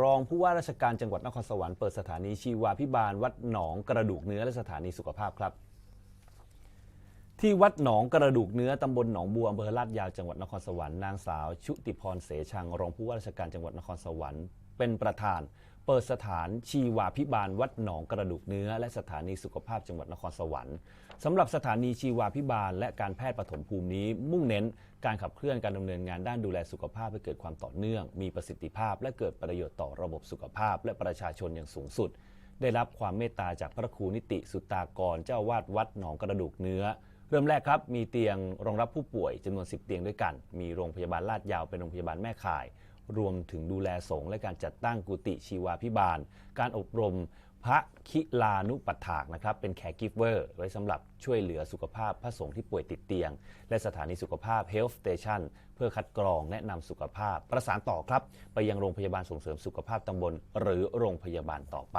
รองผู้ว่าราชการจังหวัดนครสวรรค์เปิดสถานีชีวาพิบาลวัดหนองกระดูกเนื้อและสถานีสุขภาพครับ ที่วัดหนองกระดูกเนื้อตำบลหนองบัวอำเภอลาดยาวจังหวัดนครสวรรค์นางสาวชุติพรเสชังรองผู้ว่าราชการจังหวัดนครสวรรค์เป็นประธาน เปิดสถานชีวาพิบาลวัดหนองกระดูกเนื้อ และสถานีสุขภาพจังหวัดนครสวรรค์สำหรับสถานีชีวาพิบาล และการแพทย์ปฐมภูมินี้ มุ่งเน้นการขับเคลื่อนการดำเนินงานด้านดูแลสุขภาพให้เกิดความต่อเนื่อง มีประสิทธิภาพ และเกิดประโยชน์ต่อระบบสุขภาพ และประชาชนอย่างสูงสุด ได้รับความเมตตาจากพระครูนิติสุตากรเจ้าวาดวัดหนองกระดูกเนื้อเริ่มแรกครับ มีเตียงรองรับผู้ป่วยจำนวน 10 เตียงด้วยกัน มีโรงพยาบาลลาดยาวเป็นโรงพยาบาลแม่ข่าย รวมถึงดูแลสงฆ์และการจัดตั้งกุฏิชีวาพิบาล การอบรมพระคิลานุปัฏฐากนะครับเป็นแคร์กิฟเวอร์ไว้สำหรับช่วยเหลือสุขภาพพระสงฆ์ที่ป่วยติดเตียง และสถานีสุขภาพ Health Station เพื่อคัดกรองแนะนำสุขภาพ ประสานต่อครับ ไปยังโรงพยาบาลส่งเสริมสุขภาพตำบลหรือโรงพยาบาลต่อไป